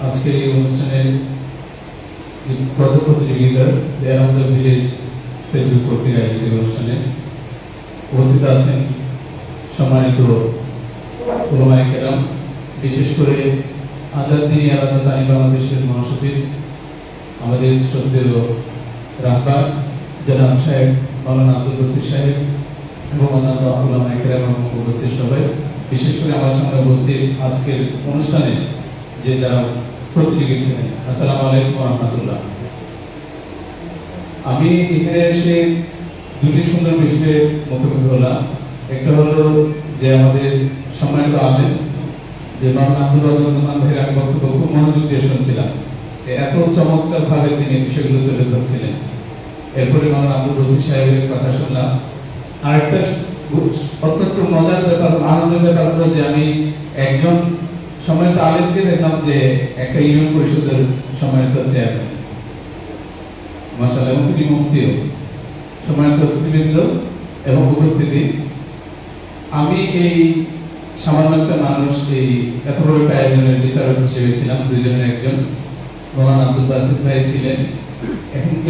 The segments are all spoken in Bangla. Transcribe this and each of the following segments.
আজকের এই অনুষ্ঠানে প্রতিযোগিতার অ্যারাউন্ড দ্য ভিলেজ ফেসবুক কর্তৃক আয়োজিত অনুষ্ঠানে উপস্থিত আছেন সম্মানিত ওলামায়ে কেরাম বিশেষ করে আজাদ দিনী আলাদা তানি বাংলাদেশের মহাসচিব আমাদের শ্রদ্ধেয় রাহবার জনাব সাহেব মাওলানা আব্দুল সাহেব এবং অন্যান্য ওলামা একরাম এবং উপস্থিত সবাই বিশেষ করে আমার সামনে উপস্থিত আজকের অনুষ্ঠানে যে যারা প্রতিযোগী ছিলেন, আসসালামু আলাইকুম রহমতুল্লাহ। আমি এখানে এসে দুটি সুন্দর বিষয়ে মুখোমুখি হলাম একটা হলো যে আমাদের সম্মানিত আলেম, যে মাওলানা আব্দুল রহমান আমি বক্তব্য খুব মনোযোগ দিয়ে শুনছিলাম। এত চমৎকার ভাবে তিনি বিষয়গুলো তুলে ধরছিলেন। এরপরে মাওলানা আব্দুল রশিদ সাহেবের কথা শুনলাম। আরেকটা অত্যন্ত মজার ব্যাপার, আনন্দের ব্যাপার হলো যে আমি একজন সম্মানিত আলেমকে দেখলাম যে একটা ইউনিয়ন পরিষদের সম্মানিত চেয়ারম্যান মাসাল্লাহ এবং তিনি মুক্তিও সম্মানিত অতিথিবৃন্দ এবং উপস্থিতি। আমি এই সামান্য একটা মানুষ, এই এত বড় একটা আয়োজনের বিচারক হিসেবে ছিলাম দুজনের একজন। মোহান আব্দুল বাসিদ ভাই ছিলেন।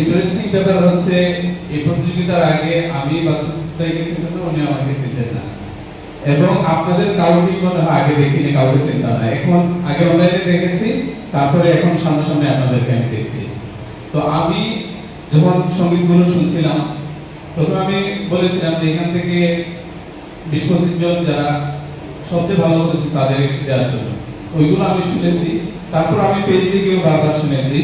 ইন্টারেস্টিং ব্যাপার হচ্ছে, এই প্রতিযোগিতার আগে আমি বাসিদ ভাইকে চিনতেন না, উনি আমাকে চিনতেন না। এবং আপনাদের কাউকে মনে হয় আগে দেখিনি, কাউকে চিন্তা না। এখন আগে অনলাইনে দেখেছি, তারপরে এখন সামনাসামনি আপনাদেরকে আমি দেখছি। তো আমি যখন সঙ্গীতগুলো শুনছিলাম, তখন আমি বলেছিলাম যে এখান থেকে বিশ জন যারা সবচেয়ে ভালো করেছে তাদের দেওয়ার জন্য। ওইগুলো আমি শুনেছি। তারপর আমি পেজে গিয়েও বারবার শুনেছি।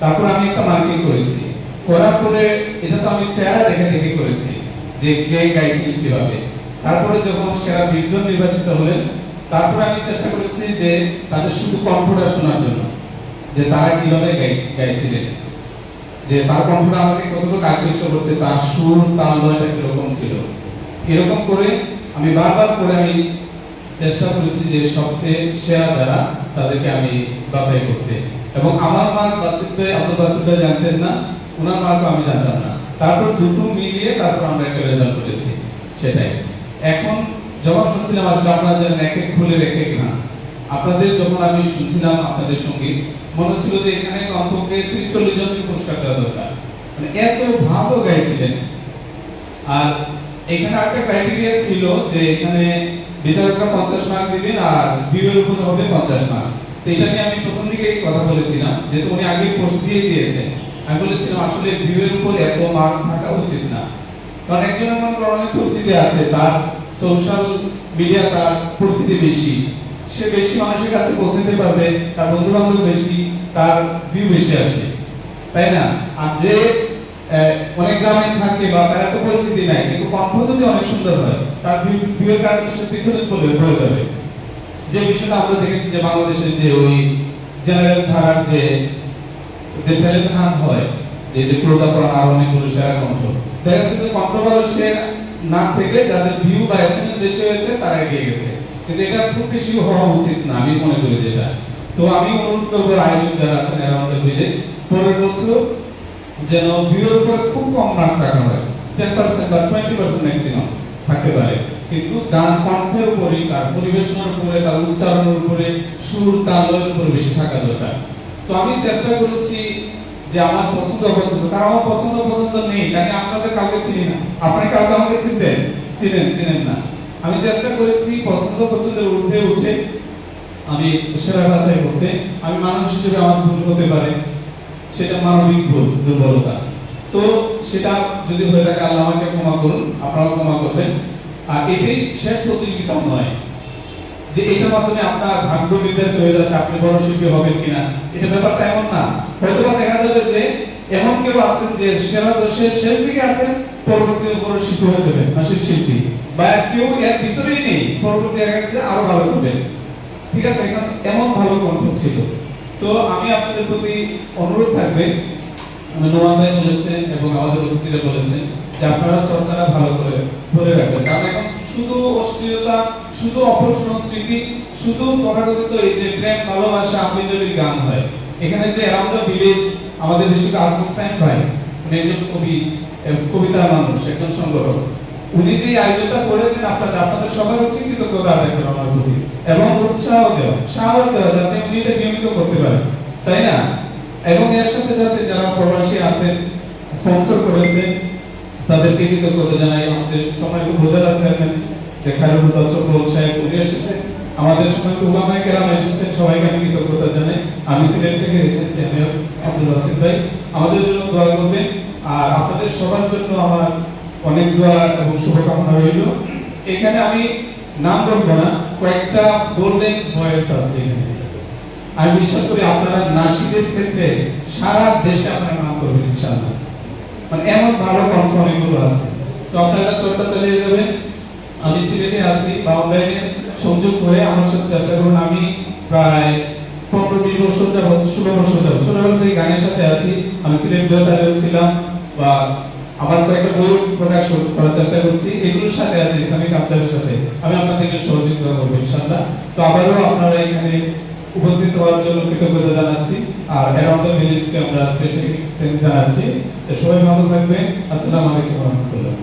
তারপর আমি একটা মার্কিং করেছি। করার পরে এটা তো আমি চেহারা দেখে দেখে করেছি যে কে গাইছিলেন কীভাবে। তারপরে যখন সেরা বিশজন নির্বাচিত হলেন, তারপরে আমি চেষ্টা করেছি যে তাদের শুধু কণ্ঠটা শোনার জন্য, যে তারা কীভাবে গাইছিলেন। যে তার কণ্ঠটা আমাকে কতটুকু আকৃষ্ট করছে, তার সুর তাল লয়টা কীরকম ছিল। এরকম করে আমি বারবার করে আমি চেষ্টা করেছি যে সবচেয়ে সেরা যারা তাদেরকে আমি বাছাই করতে। এবং আমার মার্ক বাসিতে আব্দুল বাসিত জানতেন না, ওনার মার্কও আমি জানতাম না। তারপর দুটো মিলিয়ে তারপর আমরা একটা রেজাল্ট করেছি, সেটাই। এখন যখন শুনছিলাম আসলে আপনারা জানেন এক খুলে রেখে না আপনাদের যখন আমি শুনছিলাম আপনাদের সংগীত মনে হচ্ছিল যে এখানে কমপক্ষে ত্রিশ চল্লিশ জনকে পুরস্কার দেওয়া দরকার। মানে এত ভালো গাইছিলেন। আর এখানে একটা ক্রাইটেরিয়া ছিল যে এখানে বিচারকরা পঞ্চাশ মার্ক দিবেন আর ভিউয়ের উপর হবে পঞ্চাশ মার্ক তো এটা নিয়ে আমি প্রথম দিকে কথা বলেছিলাম, যেহেতু উনি আগে পোস্ট দিয়ে দিয়েছেন। আমি বলেছিলাম, আসলে ভিউয়ের উপর এত মার্ক থাকা উচিত না। কারণ একজনের মনে অনেক পরিচিতি আছে, তার সোশ্যাল মিডিয়া তার পরিচিতি বেশি। সে বেশি মানুষের কাছে পৌঁছাতে পারবে, তার বন্ধু বান্ধব বেশি, তার ভিউ বেশি আসবে। তাই না? আর যে অনেক গ্রামে থাকে বা তার এত পরিচিতি নাই, কিন্তু কণ্ঠ যদি অনেক সুন্দর হয়, তার ভিউয়ের কারণে সে পিছনে পড়ে হয়ে যাবে। যে বিষয়টা আমরা দেখেছি যে বাংলাদেশের যে ওই জেনারেল ধারার যে যে হয়, যে যে ক্রোধা করা আর অনেকগুলো সেরা কণ্ঠ, দেখা যাচ্ছে যে না থেকে যাদের ভিউ বা এসএমএস বেশি হয়েছে, তারা এগিয়ে গেছে। কিন্তু এটা খুব বেশি হওয়া উচিত না, আমি মনে করি যেটা। তো আমি অনুরোধ করব আয়োজক যারা আছেন অ্যারাউন্ড ভিলেজ পরের বছর যেন ভিউর উপর খুব কম মার্ক রাখা হয়। টেন পার্সেন্ট বা টোয়েন্টি পার্সেন্ট ম্যাক্সিমাম থাকতে পারে। কিন্তু গান কণ্ঠের উপরে, তার পরিবেশনার উপরে, তার উচ্চারণের উপরে, সুর তালের উপরে বেশি থাকা দরকার। তো আমি চেষ্টা করেছি যে আমার পছন্দ পছন্দ কারণ আমার পছন্দ পছন্দ নেই কারণ আপনাদের কাউকে চিনি না। আপনি কাউকে আমাকে চিনতেন চিনেন চিনেন না। আমি চেষ্টা করেছি পছন্দ পছন্দের উঠে উঠে, আমি সেরা বাছাই করতে আমি মানুষ হিসেবে আমার ভুল হতে পারে। সেটা মানবিক ভুল, দুর্বলতা। তো সেটা যদি হয়ে থাকে, আল্লাহ আমাকে ক্ষমা করুন, আপনারাও ক্ষমা করবেন। আর এটাই শেষ প্রতিযোগিতা নয় যে এটার মাধ্যমে আপনার ভাগ্য নির্ধারিত হয়ে যাচ্ছে, আপনি বড় শিল্পী হবেন কিনা। এটা ব্যাপারটা এমন না। হয়তো দেখা যাবে যে এমন কেউ আছেন যে সেরা দেশের শেষ দিকে আছেন, পরবর্তীতে বড় শিল্পী হয়ে যাবেন হাসির শিল্পী। বা কেউ এর ভিতরেই নেই পরবর্তী দেখা গেছে আরও ভালো করবে ঠিক আছে, এখন এমন ভালো কণ্ঠ ছিল। তো আমি আপনাদের প্রতি অনুরোধ থাকবে ভাই বলেছেন এবং আমাদের অতিথিরা বলেছেন যে আপনারা চর্চাটা ভালো করে ধরে রাখবেন। কারণ এখন শুধু অশ্লীলতা, শুধু অপর সংস্কৃতি শুধু তথাকথিত এই যে প্রেম, ভালোবাসা আবেদনের গান হয়। এখানে যে অ্যারাউন্ড দ্য ভিলেজ আমাদের দেশে আলমুক সাইন ভাই, উনি একজন কবি কবিতা মানুষ, একজন সংগঠক। উনি যে আয়োজনটা করেছেন, আপনাদের আপনাদের সবার উচিত কৃতজ্ঞতা আদায় করা আমার প্রতি এবং উৎসাহ দেওয়া, সাহস দেওয়া, যাতে উনি এটা নিয়মিত করতে পারেন। তাই না? এবং এর সাথে সাথে যারা প্রবাসী আছেন স্পন্সর করেছেন, তাদেরকে কৃতজ্ঞতা জানাই। আমাদের সময় বোঝার চেয়ারম্যান যে খায়রুল চক্রবর্তী সাহেব উনি এসেছেন। আমাদের সময় উমামায় কেরাম এসেছেন, সবাইকে আমি কৃতজ্ঞতা জানাই। আমি সিলেট থেকে এসেছি, আমি আব্দুল রাসিদ ভাই। আমাদের জন্য দোয়া করবেন। আর আপনাদের সবার জন্য আমার অনেক দোয়া এবং শুভকামনা রইল। এখানে আমি নাম বলব না, কয়েকটা গোল্ডেন ভয়েস আছে আমি বিশ্বাস করি আপনারা নাসিদের ক্ষেত্রে সারা দেশে আপনারা নাম করবেন মানে এমন ভালো কণ্ঠ অনেকগুলো আছে। তো আপনারা চালিয়ে যাবেন। আমি সিলেটে আছি বা অনলাইনে হয়ে আমার সাথে চেষ্টা করুন। আমি প্রায় পনেরো বিশ বছর যাবত ষোলো বছর যাবত ছোটবেলা থেকে গানের সাথে আছি। আমি সিলেট বিদ্যালয়ে ছিলাম বা আমার কয়েকটা বই প্রকাশ করার চেষ্টা করছি। এগুলোর সাথে আছে ইসলামিক কালচারের সাথে। আমি আপনাদেরকে সহযোগিতা করব, ইনশাআল্লাহ। তো আবারও আপনারা এখানে উপস্থিত হওয়ার জন্য কৃতজ্ঞতা জানাচ্ছি। আর অ্যারাউন্ড ভিলেজকে আমরা জানাচ্ছি। সবাই ভালো থাকবেন। আসসালামু আলাইকুম রহমতুল্লাহ।